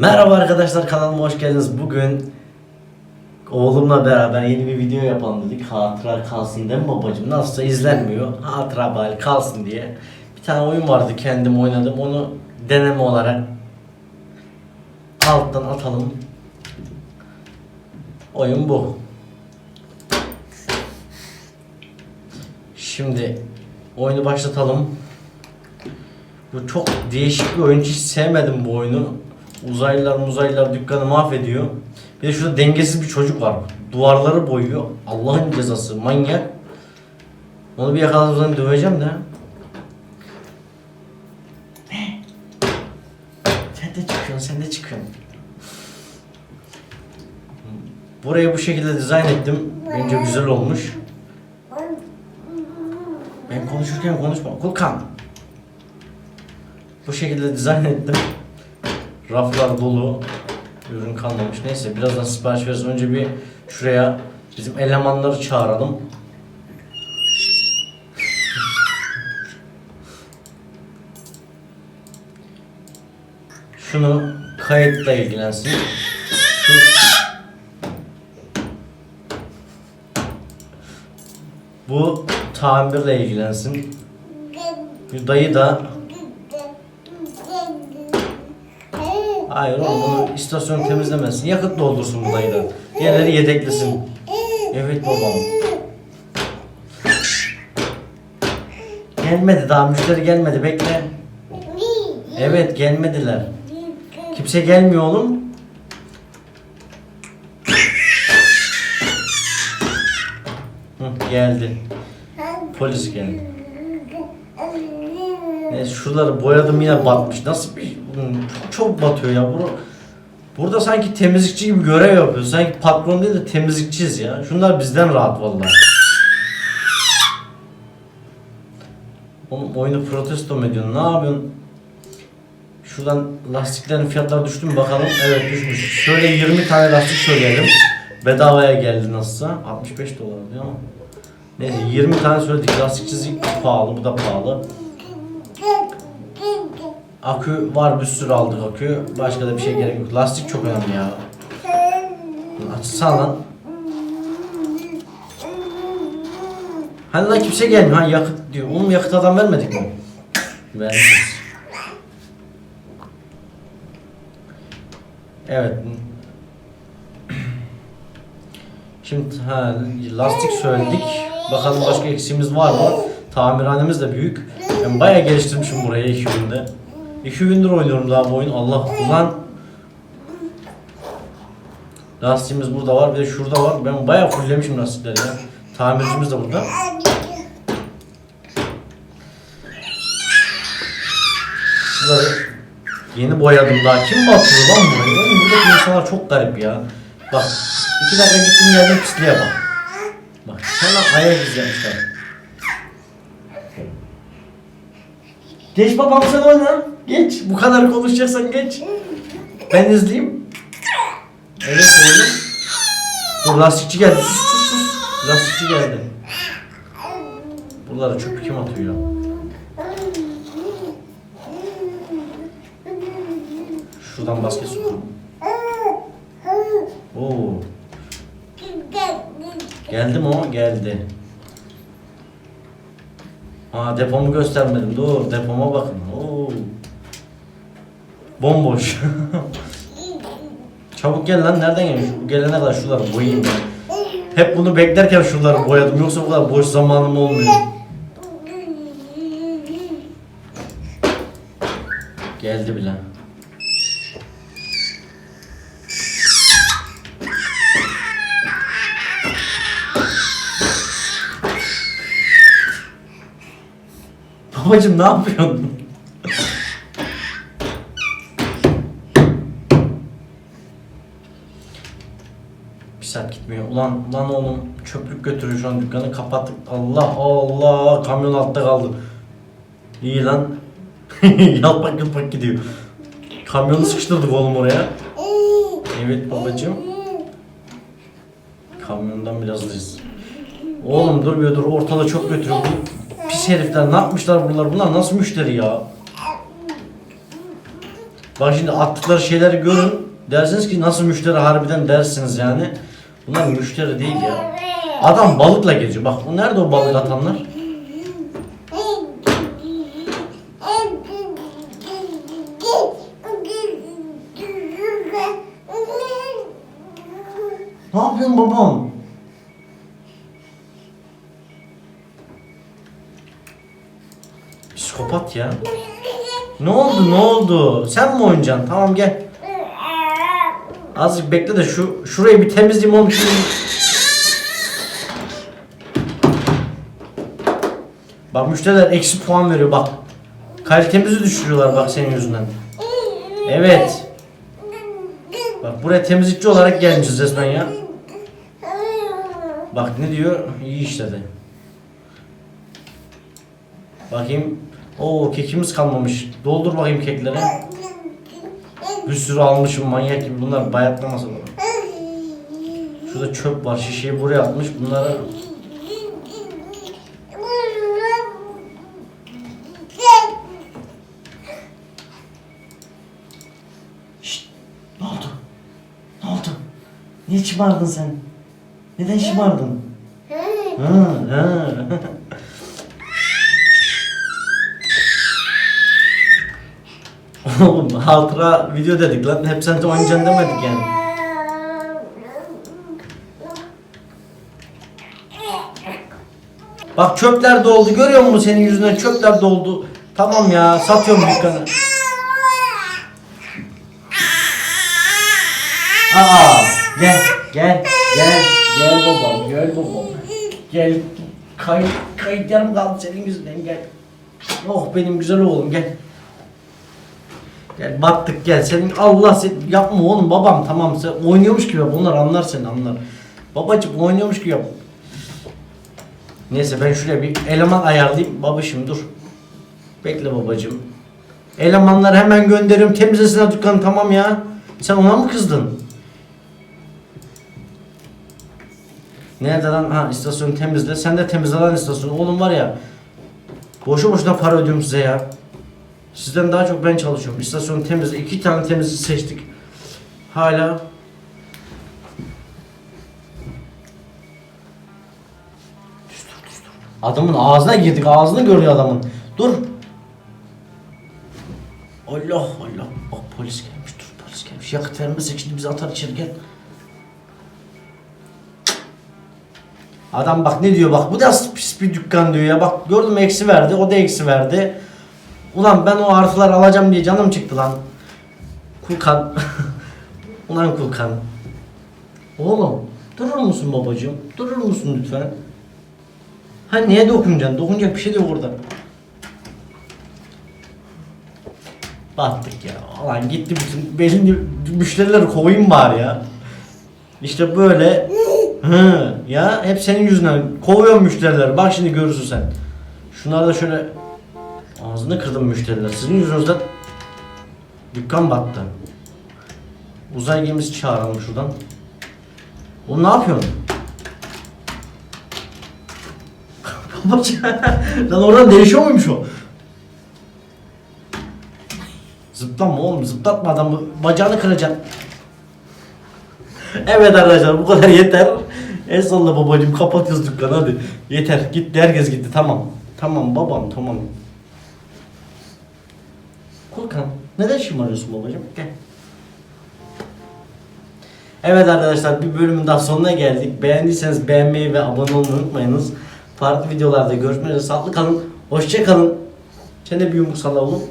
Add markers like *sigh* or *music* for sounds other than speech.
Merhaba arkadaşlar kanalıma hoş geldiniz. Bugün oğlumla beraber yeni bir video yapalım dedik. Hatıra kalsın değil mi babacığım? Nasılsa izlenmiyor. Hatıra bari kalsın diye. Bir tane oyun vardı kendim oynadım. Onu deneme olarak alttan atalım. Oyun bu. Şimdi oyunu başlatalım. Bu çok değişik bir oyun. Hiç sevmedim bu oyunu. Uzaylılar muzaylılar dükkanı mahvediyor. Bir de şurada dengesiz bir çocuk var. Duvarları boyuyor. Allah'ın cezası. Manyak. Onu bir yakaladığımdan döveceğim de. Ne? Sen de çıkıyorsun, sen de çıkıyorsun. Burayı bu şekilde dizayn ettim. Bence güzel olmuş. Ben konuşurken konuşma. Kulkan. Bu şekilde dizayn ettim. Raflar dolu. Ürün kalmamış. Neyse birazdan sipariş veririz. Önce bir şuraya bizim elemanları çağıralım. Şunu kayıtla ilgilensin. Şu Bu tamirle ilgilensin. Bu dayı da Hayır oğlum bunu istasyon temizlemesin. Yakıt doldursun bu dayı da. Diğerleri yedeklesin. Evet babam. Gelmedi daha müşteri gelmedi bekle. Evet gelmediler. Kimse gelmiyor oğlum. Hı, geldi. Polis geldi. Neyse şuraları boyadım yine batmış. Nasıl bir Hmm, çok, çok batıyor ya. Bur Burada sanki temizlikçi gibi görev yapıyoruz. Sanki patron değil de temizlikçiyiz ya. Şunlar bizden rahat vallahi. Oğlum oyunu protesto mu ediyorsun? Ne yapıyorsun? Şuradan lastiklerin fiyatları düştü mü bakalım. Evet düşmüş. Şöyle 20 tane lastik söyleyelim. Bedavaya geldi nasılsa. 65 dolar diyor ama. Neyse 20 tane söyledik. Lastikçisi pahalı. Bu da pahalı. Akü var bir sürü aldık akü. Başka da bir şey gerek yok. Lastik çok önemli ya. Açsana lan. Hani lan kimse gelmiyor. Ha yakıt diyor. Oğlum yakıt adam vermedik mi? Vermişiz. Evet. Şimdi ha, lastik söyledik. Bakalım başka eksiğimiz var mı? Tamirhanemiz de büyük. Ben bayağı geliştirmişim burayı iki günde. İki gündür oynuyorum daha bu oyun. Allah ulan. Lastiğimiz burada var. Bir de şurada var. Ben bayağı fulllemişim lastikleri ya. Tamircimiz de burada. Şuraları yeni boyadım daha. Kim batırdı lan burayı? Oğlum buradaki insanlar çok garip ya. Bak. iki dakika gittim yerden pisliğe bak. Bak sana ayak izi Geç babam sen oyna. Geç. Bu kadar konuşacaksan geç. Ben izleyeyim. Evet oğlum. Dur lastikçi geldi. Sus sus sus. Lastikçi geldi. Buralara çöpü kim atıyor? Şuradan basket sokalım. Oo. Geldi mi? Geldi. Aa depomu göstermedim. Dur depoma bakın. Oo. Bomboş. *laughs* Çabuk gel lan nereden gelmiş? Bu gelene kadar şuraları boyayayım ben. Hep bunu beklerken şuraları boyadım. Yoksa bu kadar boş zamanım olmuyor. Geldi bile. Babacım ne yapıyorsun? Bir saat gitmiyor. Ulan ulan oğlum çöplük götürüyor şu an dükkanı kapattık. Allah Allah kamyon altta kaldı. İyi lan. *laughs* yalpak yalpak gidiyor. Kamyonu sıkıştırdık oğlum oraya. Evet babacım. Kamyondan biraz hızlıyız. Oğlum dur bir dur ortada çok götürüyor. Bu pis herifler ne yapmışlar bunlar? Bunlar nasıl müşteri ya? Bak şimdi attıkları şeyleri görün. Dersiniz ki nasıl müşteri harbiden dersiniz yani. Bunlar müşteri değil ya. Adam balıkla geziyor. Bak o nerede o balık atanlar? Ne yapıyorsun babam? Ya. Ne oldu ne oldu? Sen mi oynayacaksın? Tamam gel. Azıcık bekle de şu şurayı bir temizleyeyim oğlum. Şurayı. Bak müşteriler eksi puan veriyor bak. Kalitemizi düşürüyorlar bak senin yüzünden. Evet. Bak buraya temizlikçi olarak gelmişiz resmen ya. Bak ne diyor? İyi işledi. Bakayım. Oo kekimiz kalmamış. Doldur bakayım kekleri. Bir sürü almışım manyak gibi. Bunlar bayatlamasa da. Şurada çöp var. Şişeyi buraya atmış. Bunları Şşt, ne oldu? Ne oldu? Niye şımardın sen? Neden şımardın? Ha, ha. *laughs* Oğlum hatıra video dedik lan. Hep sen de oynayacaksın demedik yani. Bak çöpler doldu. Görüyor musun senin yüzünden çöpler doldu. Tamam ya satıyorum dükkanı. Aa gel gel gel gel babam gel babam. Gel kayıt kayıt yarım kaldı senin yüzünden gel. Oh benim güzel oğlum gel. Gel battık gel senin Allah sen yapma oğlum babam tamam sen oynuyormuş gibi yap onlar anlar seni anlar. Babacım oynuyormuş gibi yap. Neyse ben şuraya bir eleman ayarlayayım babacım dur. Bekle babacım. Elemanları hemen gönderiyorum temizlesinler dükkanı tamam ya. Sen ona mı kızdın? Nerede lan? Ha istasyonu temizle. Sen de temizle lan istasyonu. Oğlum var ya. Boşu boşuna para ödüyorum size ya. Sizden daha çok ben çalışıyorum. İstasyonu temizle. iki tane temizlik seçtik. Hala. Adamın ağzına girdik. Ağzını görüyor adamın. Dur. Allah Allah. Bak polis gelmiş. Dur polis gelmiş. Yakıt vermezsek şimdi bizi atar içeri gel. Adam bak ne diyor bak bu da pis bir dükkan diyor ya bak gördüm eksi verdi o da eksi verdi. Ulan ben o harfleri alacağım diye canım çıktı lan. Kulkan. *laughs* Ulan Kulkan. Oğlum durur musun babacığım? Durur musun lütfen? Ha niye dokunacaksın? Dokunacak bir şey de yok orada. Battık ya. Ulan gitti bütün belli müşterileri kovayım bari ya. İşte böyle Hı, ya hep senin yüzünden kovuyorum müşterileri. Bak şimdi görürsün sen. Şunları da şöyle ağzını kırdım müşteriler. Sizin yüzünüzden dükkan battı. Uzay gemisi çağıralım şuradan. O ne yapıyorsun? *laughs* Lan oradan değişiyor muymuş o? Zıplama oğlum zıplatma adamı bacağını kıracaksın. *laughs* Evet arkadaşlar bu kadar yeter. En sonunda babacım kapatıyoruz dükkanı hadi. Yeter gitti herkes gitti tamam. Tamam babam tamam. Kulkan neden şımarıyorsun babacım? Gel. Evet arkadaşlar bir bölümün daha sonuna geldik. Beğendiyseniz beğenmeyi ve abone olmayı unutmayınız. Farklı videolarda görüşmek üzere. Sağlıklı kalın. Hoşça kalın. Sen de bir yumruk salla oğlum.